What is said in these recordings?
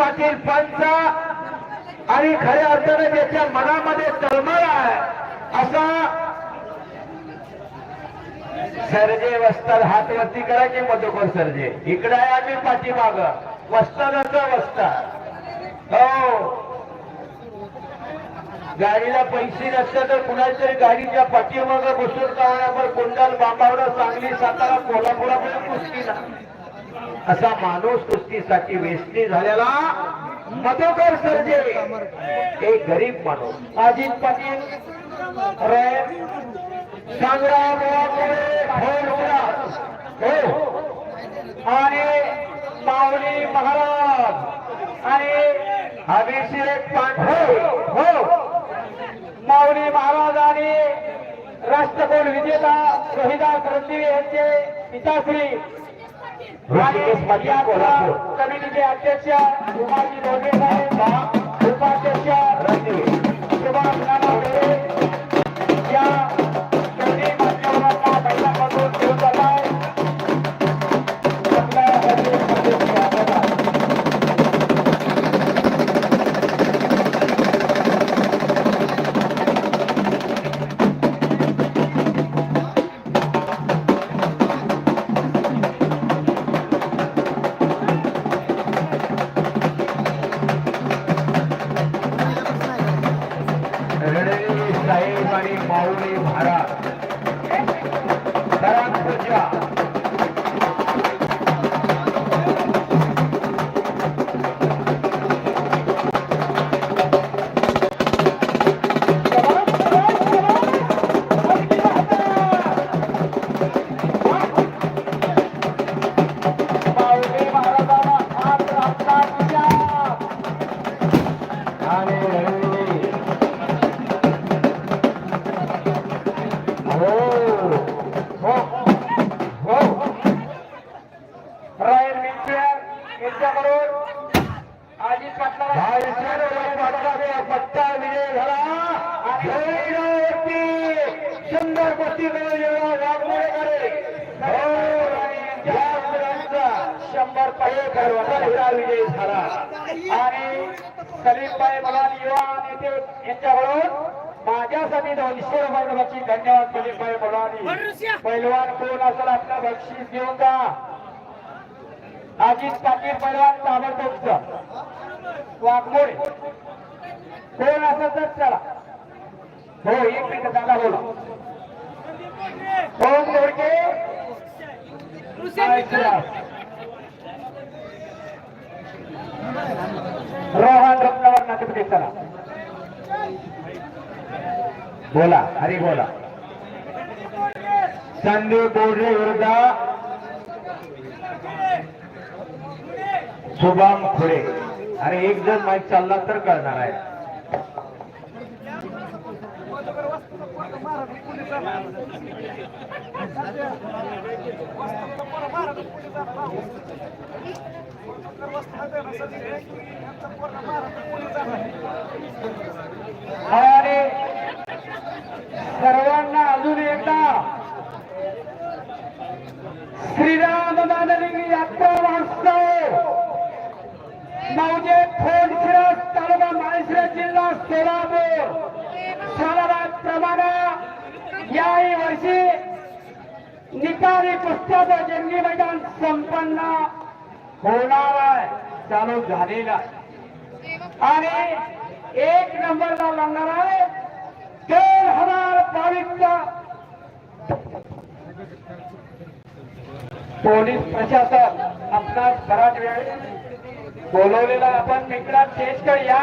पाटील पंच आणि खऱ्या अर्थाने त्याच्या मनामध्ये तळमळ आहे. असा सरजे वस्ताद हात वरती करा की मधुकर सरजे. इकडे आहे आम्ही पाठीमाग. वस्तादाचं वस्ता हो. गाडीला पैसे नसते तर कुणाच्या तरी गाडीच्या पाठीमाग बसून कावण्यावर कोंडाल बांबावडा सांगली सातारा कोल्हापुरापर्यंत कुस्ती ना. असा माणूस कुस्तीसाठी वेचणी झालेला मधुकर सर्जे. एक गरीब माणूस. अजित पाटील संग्राम हो. आणि माऊली महाराज. आणि अभिषेक पांढरे. हो. माऊली महाराज आणि राष्ट्रकुल विजेता शहीदास रणदिवे यांचे पिताश्री. पाटील, कोल्हापूर. कमिटीचे अध्यक्ष उमाजी धोंडे साहेब उपाध्यक्ष. सुभाष धन्यवाद सलीमबाई मलानी पैलवान कोण असेल आपलं बक्षीस घेऊन जा. अजित पाटील पैलवान ताबडतोबचं. वाघमोडे. कोण असेल तर चला. हो एक मिनिट दादा बोला. ओम दोडके रोहन रत्नावर नाट्यपती चला बोला हरी बोला. संदीप बोर्डे विरुद्ध शुभम खुडे अरे एक जण माहीत चालला तर कळणार आहे. सर्वांना अजून एकदा श्रीराम दानलिंगी यात्रा वाचतोय नवजे फोड शिरस तालुका माळशिरस जिल्हा सोलापूर। प्रमाणे याही वर्षी निकाली पुस्तक जंगी मैदान संपन्न होणार आहे चालू झालेला आणि एक नंबरला लागणार आहे दोन हजार बावीसचा पोलीस प्रशासन आपणास बराच वेळ बोलवलेला आपण मित्रात चेंजकडे या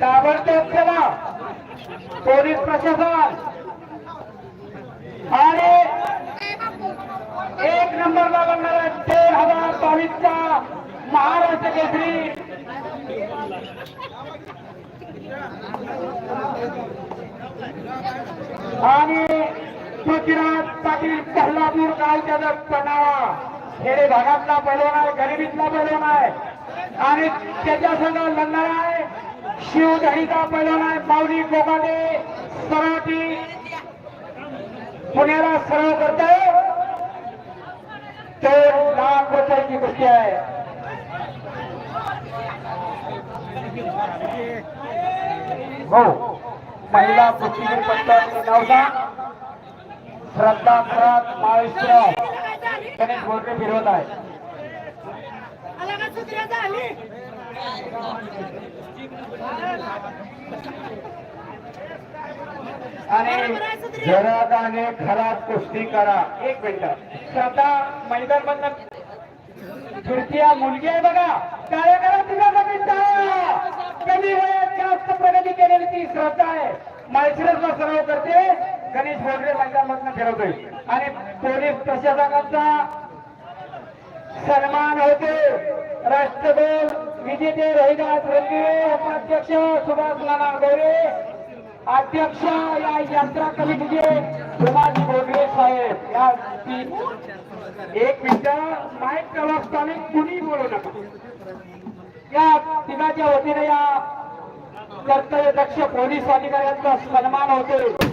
ताबडतोब केला पोलीस प्रशासन. आणि एक नंबरला लागणारा आहे. दोन हजार बावीसचा महाराष्ट्र केसरी. आणि पृथ्वीराज पाटील कोल्हापूर काय त्याचा पणावा खेडे भागातला पैलवान आहे गरिबीतला पैलवान आहे. आणि त्याच्या संघ लढणार आहे शिवदहीचा पैलवान आहे माऊली गोगाडे सराठी. पुण्याला सराव करतोय. तो लाख रुपयाची गोष्टी आहे. हो महिला पृथ्वी पत्ता नवसा श्रद्धा खरात माळेश्वराव गणेश बोलके फिरवत आहे. आणि जरादाने खरात कुस्ती करा. एक मिनिट. श्रद्धा मैदान मधनं फिरती मुलगी आहे बघा. काय करा तुझ्यासाठी टाळ्या. कमी वयात जास्त प्रगती केलेली ती श्रद्धा आहे. माळशिरसला सराव करते. गणेश बोर्डे मैदान लग्न ठरवतोय. आणि पोलीस प्रशासकांचा सन्मान होते राष्ट्रगोल विजेते रोहिदास रंगे उपाध्यक्ष सुभाष नाना गोरे अध्यक्ष या यात्रा कमिटीचे सुभाष गोगरे साहेब. या एक मिनिट माईक प्रवासताना कुणी बोलू नका. या तिघाच्या वतीने या कर्तव्य दक्ष पोलीस अधिकाऱ्यांचा सन्मान होतोय.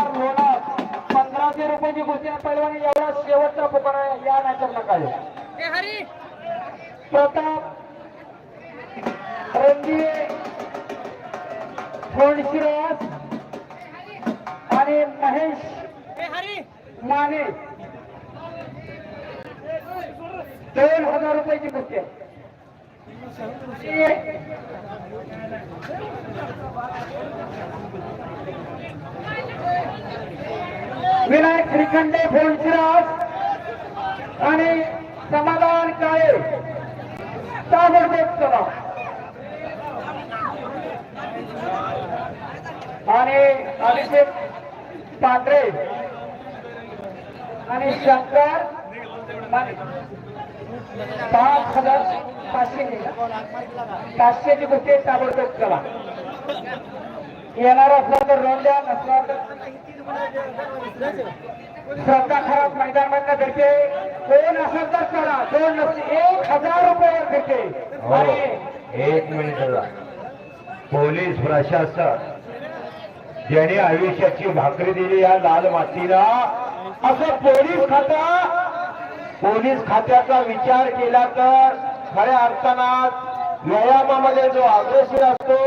रुपनवर लोणार पंधराशे रुपयाची गोष्टी पैलवानी एवढा शेवटचा पुकार आहे. या मॅचर नकाले प्रताप रणजिये थोडशिराज आणि महेश माने. दोन हजार रुपयाची कुस्ती आहे. विनायक श्रीखंडे फोनशिराज आणि समाधान काळे. ताबडतोब चला आणि अभिषेक पांढरे. आणि शंकर पाच हजार पाचशे. पाचशेची गोष्टी ताबडतोब करा. येणार असला तर रोन द्या नसला तर श्रद्धा खराब मैदान मधनं भेटते कोण असेल तर चला. दोन नसते एक हजार रुपये भेटते हो. एक मिनिट. पोलीस प्रशासन ज्याने आयुष्याची भाकरी दिली या लाल मातीला असं पोलीस खाता पोलीस खात्याचा विचार केला तर खऱ्या अर्थानात व्यायामामध्ये जो अग्रेसर असतो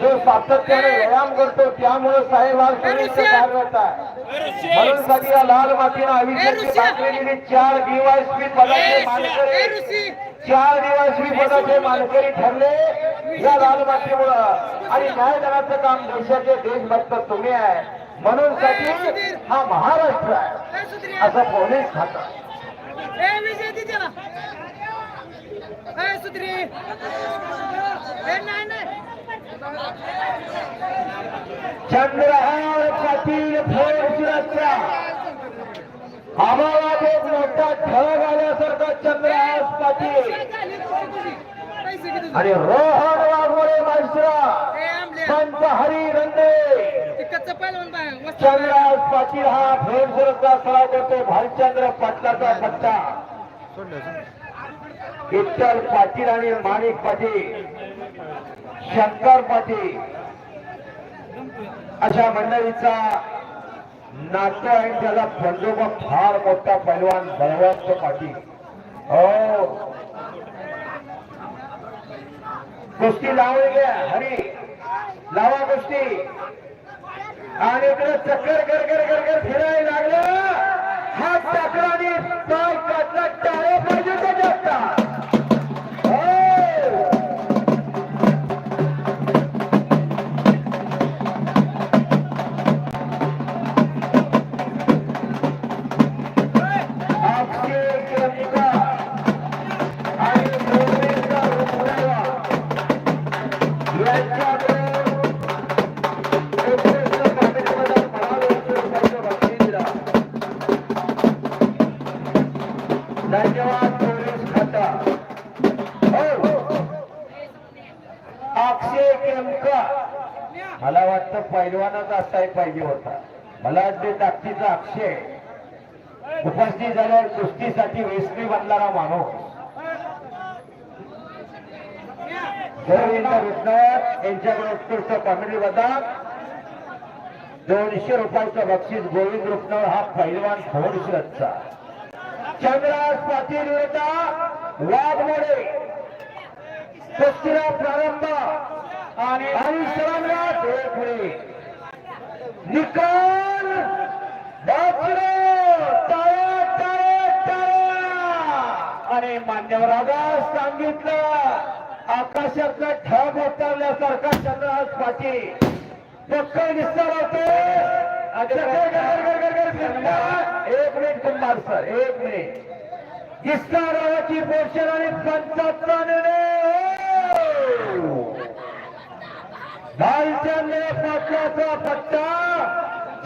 जो सातत्याने व्यायाम करतो त्यामुळे साहेब आज पोलीसचं कार्यरत आहे. म्हणून साठी या लाल मातीनं भाकरी दिली चार डीवायसपी पदाचे मानकरी चार दिवस मी पदाचे मानकरी ठरले या लाल मातीमुळं. आणि न्यायदानाचं काम देशाचे देशभक्त तुम्ही आहे. म्हणून साठी हा महाराष्ट्र आहे. असं पोलीस खातं. नाही नाही! चंद्रहार पाटील फोडशिरसचा आम्हाला एक मोठा ठग आल्यासारखा चंद्रहार पाटील आणि रोहन ए आमले. पंच हरी मस्त चंद्रराज पाटील हा फोडशिरसचा सराव करतो भालचंद्र पाटलाचा पट्टा विठ्ठल पाटील आणि माणिक पाटील. शंकर पाटील अशा मंडळीचा नाट्य आहे त्याला बंदोबा फार मोठा पैलवान बलवंत पाटील. हो. कुस्ती लावलेली आहे हरी. लावा कुस्ती. आणि इकडे चक्कर कर कर कर कर फिरायला लागलं. हात टाकला आणि पाय काढला टाळे पाहिजे त्याच्या मला वाटतं पैलवानच असाय पाहिजे होता. मला वाटते ताकदीचा अक्षय. उपस्थित झाल्यावर कुस्तीसाठी वेस्टी बनणारा माणूस. गोविंद विष्णव यांच्याकडे उत्कृष्ट कॉमेडी बद्दल दोनशे रुपयाचं बक्षीस गोविंद रुपनवर हा पैलवान फोडशिरतचा चंद्रास पाटील विरुद्ध वाघमोडे. कुस्तीला प्रारंभ आणि आणि सर्वांना देखणे निकाल बापरे टाळ्या टाळ्या आणि मान्यवराला सांगितलं आकाशातलं ढग उतरल्यासारखा चंद्रहास पाटील. पक्का दिसणार होते. एक मिनिट कुंभार सर एक मिनिट. विस्ताराची पोषण आणि पंचाचा निर्णय. भालचंद्र पाटलाचा पट्टा.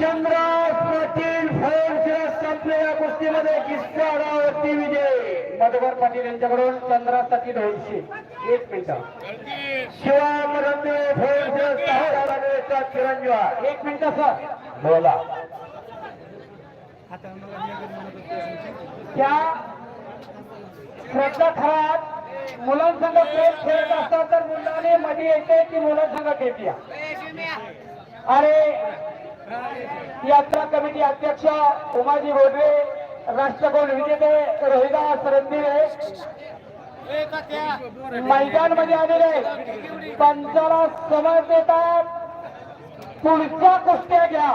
चंद्रास पाटील फौजला संपलेल्या कुस्तीमध्ये किस्सारावरती विजय. मधुकर पाटील यांच्याकडून चंद्रासाठी दोनशे. एक मिनिट. शिवाम रंगे फौजचा चिरंजीवा एक मिनिट सर. बोला. त्या श्रद्धा खरात मुलांसंग खेळ खेळत असतात तर मुलाने मध्ये येते की मुलांसंग खेळत्या? अरे यात्रा कमिटी अध्यक्ष उमाजी गोडरे राष्ट्रकुल विजेते रोहिदास रणदिवे मैदानमध्ये आलेले पंचाला समज देतात. पुढच्या कुस्त्या घ्या.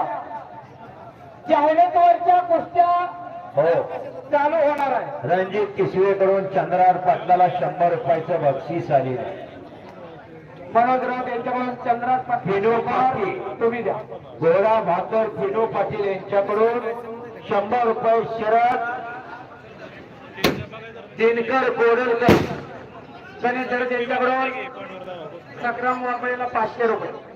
जाहिरातवरच्या कुस्त्या हो. चालू होणार आहे. रणजित किसवेकडून चंद्रार पाटलाला शंभर रुपयाचं बक्षीस आहे. मनोज राऊत यांच्याकडून चंद्रास फिनो पाटील. तुम्ही द्या. गोरा भाकर फिनो पाटील यांच्याकडून शंभर रुपये शरद दिनकर कोडलकर गणेश धडक यांच्याकडून संग्राम वाघबळीला पाचशे रुपये.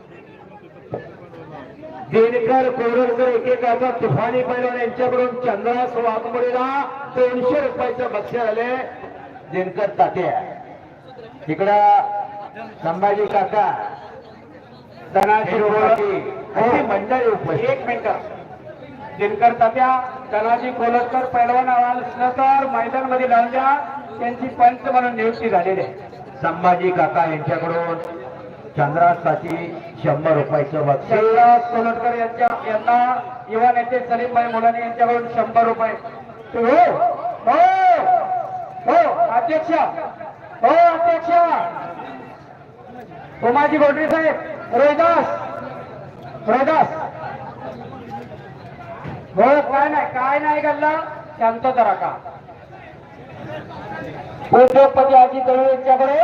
दिनकर कोडलकर एकेकाचा तुफानी पैलवान यांच्याकडून चंद्रास वाघमोडीला दोनशे रुपयाचं बक्षीस आले. दिनकर तात्या. इकडं संभाजी काका. धनाजी कोलक. मंडळी उपस्थित. एक मिनिट. दिनकर तात्या धनाजी कोलतकर पैलवान असलं तर मैदानमध्ये लावून द्या त्यांची पंच म्हणून नियुक्ती झालेली आहे. संभाजी काका यांच्याकडून चंद्रासाठी शंभर रुपयाचं बक्षीस. शैलास कोलटकर यांच्या यांना युवा नेते सलीमभाई मुलानी यांच्याकडून शंभर रुपये. हो हो हो अध्यक्ष. हो अध्यक्ष. उमाजी गोडरे साहेब रोहिदास. रोहिदास. हो काय नाही काय नाही गल्ला. शांत जरा का. उद्योगपती अजित दळू यांच्याकडे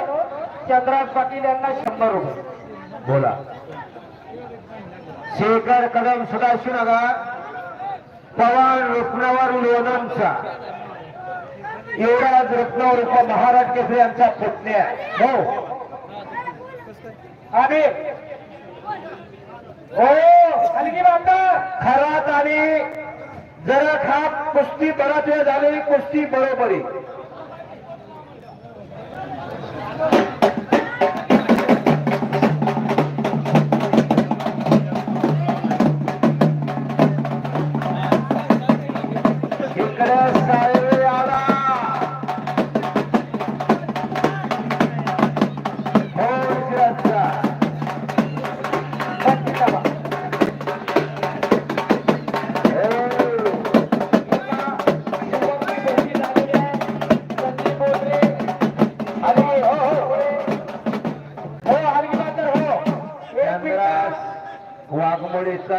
चंद्रास पाटील यांना शंभर रुपये. बोला. शेखर कदम सदाशिवनगर पवार रुपनवर लोणंदचा युवराज रुपनवर उप महाराज केसरी यांचा पुतण्या. हो. आणि हो. हलकी बांधा खरात आणि जरा खाप कुस्ती बराच वेळ झालेली कुस्ती बरोबरी.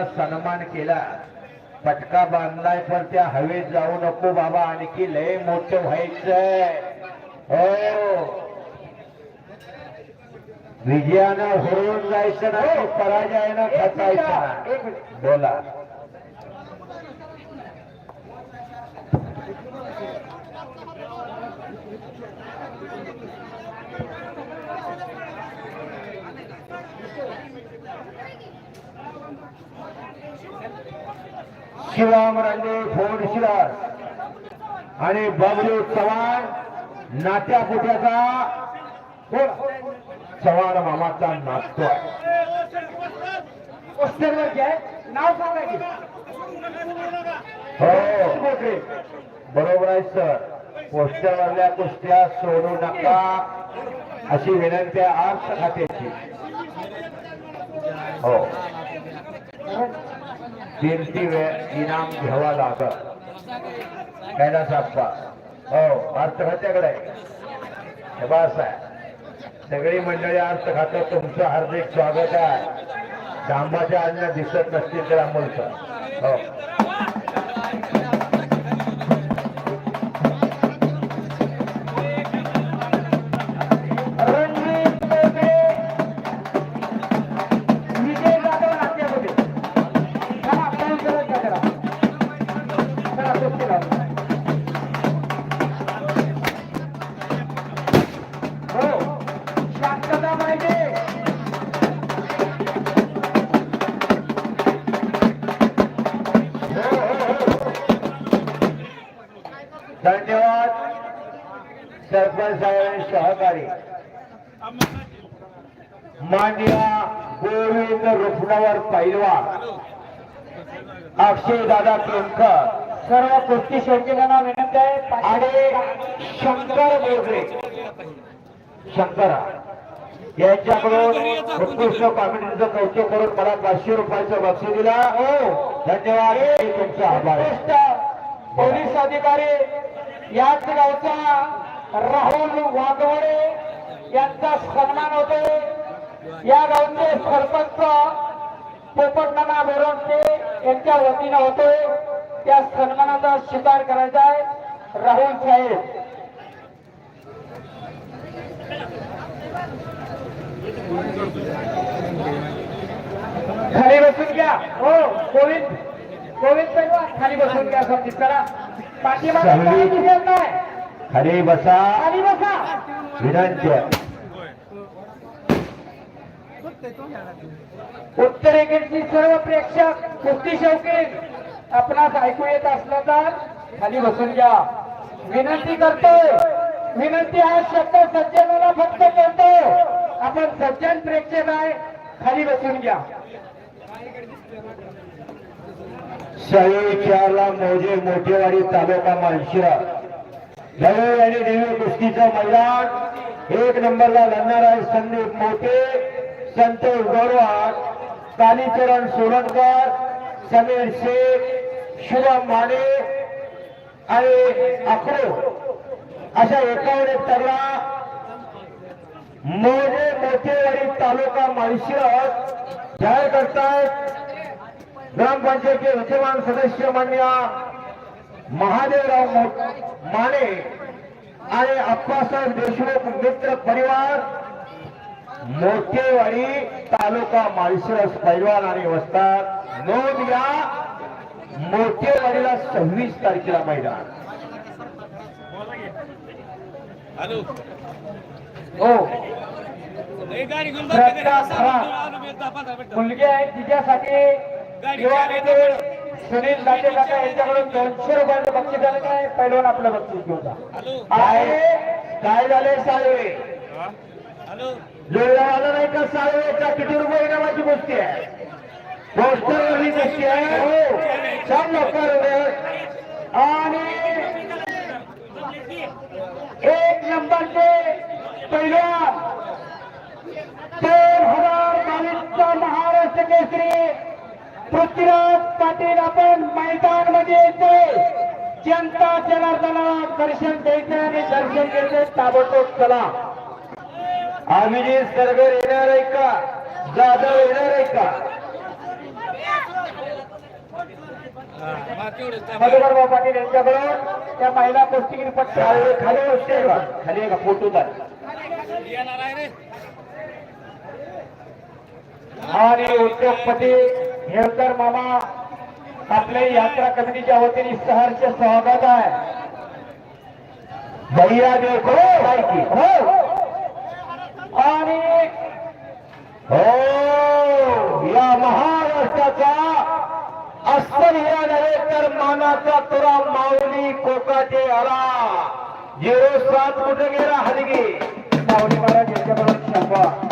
सन्मान केला. पटका बांधलाय पण त्या हवेत जाऊ नको बाबा आणखी लय मोठं व्हायचंय. हो. विजयानं हरवून जायचं ना पराजयानं खचायचं बोला. शिवाम रांगे फोड शिरास आणि बबलू चव्हाण नात्या पुट्याचा चव्हाण मामाचा नाव सांगा की. हो. बरोबर आहे सर पोस्टरवरल्या कुस्त्या सोडू नका अशी विनंती आहे आर्ट खात्याची हो. तीन ती वेळ इनाम घ्यावा लागत कैलास आप्पा हो अर्थ खात्याकडे आहे बस आहे सगळी मंडळी अर्थ खात्यात तुमचं हार्दिक स्वागत आहे. डांबाच्या अन्न दिसत नसतील तर अमोलचं. हो. धन्यवाद सरपंच साहेब सहकारी. मान्य गोविंद रुपणावर पैलवा अक्षय दादा केमकर सर्व कुस्ती शौकीनांना विनंती आहे. आणि शंकर बोरगे शंकरा यांच्याकडून उत्कृष्ट कॉमेडीचं कौतुक करून मला पाचशे रुपयाचं बक्षीस दिला. हो. धन्यवाद. तुमचा आभार पोलीस अधिकारी याच गावचा राहुल वाघवडे यांचा सन्मान होतो. या गावचे सरपंच पोपटनाना बोरवते यांच्या वतीनं होतो. त्या सन्मानाचा स्वीकार करायचा आहे. राहुल साहेब. खाली बसून घ्या. हो गोविंद. गोविंद साहेब खाली बसून घ्या समजित करा चांगली. खाली बसा. विनंती उत्तरेकडची सर्व प्रेक्षक कुस्ती शौकीन आपणास ऐकू येत असलं तर खाली बसून घ्या विनंती करतोय. विनंती हा शब्द सज्जनाला फक्त करतो. आपण सज्जन प्रेक्षक आहे खाली बसून घ्या सळी चारला मोजे मोठेवाडी तालुका मानशिरा. दररोज आणि देवी कुस्तीचं मैदान. एक नंबरला लढणार आहे संदीप मोठे संतोष गोरवाड कालीचरण सोलनकर समीर शेख शुभम माने आणि अखरो अशा एकावर एक तगडा मोजे मोठेवाडी तालुका मानशिरा. जाहीर करतायत ग्रामपंचायतचे विद्यमान सदस्य मान्य महादेवराव माने आणि अप्पासाहेब देशमुख मित्र परिवार मोठेवाडी तालुका माळशिरस पैलवान आणि वस्तात नोंद घ्या. मोठेवाडीला सव्वीस तारखेला मैदान. हॅलो. हो. मुलगी आहे तिच्यासाठी सुनील दाते काका यांच्याकडून दोनशे रुपयाचं बक्षीस आलं काय पैलवान आपलं बक्षीस घेऊन काय? झाले साळवे? हॅलो. जुळला आला नाही का साळवेचा? किती रुपये नावाची गोष्टी आहे? पोस्टरवरली गोष्टी आहे. हो. छान लवकर आणि एक नंबरचे पैलवान दोन हजार बावीसचा महाराष्ट्र केसरी. पृथ्वीराज पाटील आपण मैदानमध्ये येतोय. जनता जनार्दनाला दर्शन द्यायचं आणि दर्शन घ्यायचं ताबडतोब चला. अभिजित सरगर येणार आहे का? जाधव येणार आहे का? मधुकरराव पाटील यांच्याबरोबर त्या महिला कुस्तीगीर पट्ट्या साळवे खाली बसते का खाली आहे का? फोटो द्या आणि उद्योगपती हेळकर मामा आपल्या यात्रा कमिटीच्या वतीने सहरचे स्वागत आहे. भैया देखो हो. आणि हो या महाराष्ट्राचा अस्तर या नव्हे तर मानाचा तुरा माऊली कोकाचे आला. झिरो सात कुठे गेला हलगी? माऊली महाराज यांच्याबरोबर शंभर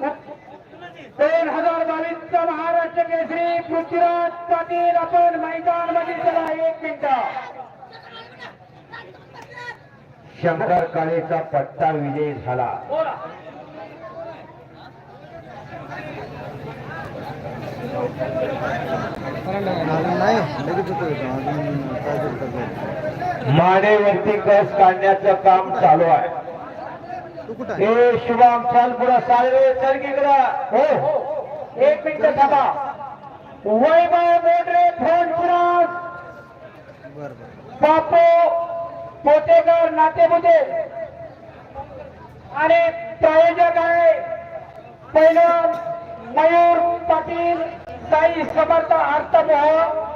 दोन हजार बावीस चा महाराष्ट्र केसरी पृथ्वीराज पाटील आपण मैदानमध्ये चला एक मिनिट. शंकर काळेचा पट्टा विजय झाला. अजून मानेवरती कस काढण्याचं काम चालू आहे. हे शुभम चालपुरा साळवे सरकीकडा हो एक मिनिट थांबा. वैभव मोडरे फोन बरं बरं. बापू पोटेकर नातेबुते आणि प्रायोजक आहे पहिलं मयूर पाटील साई समर्थ अर्थमोह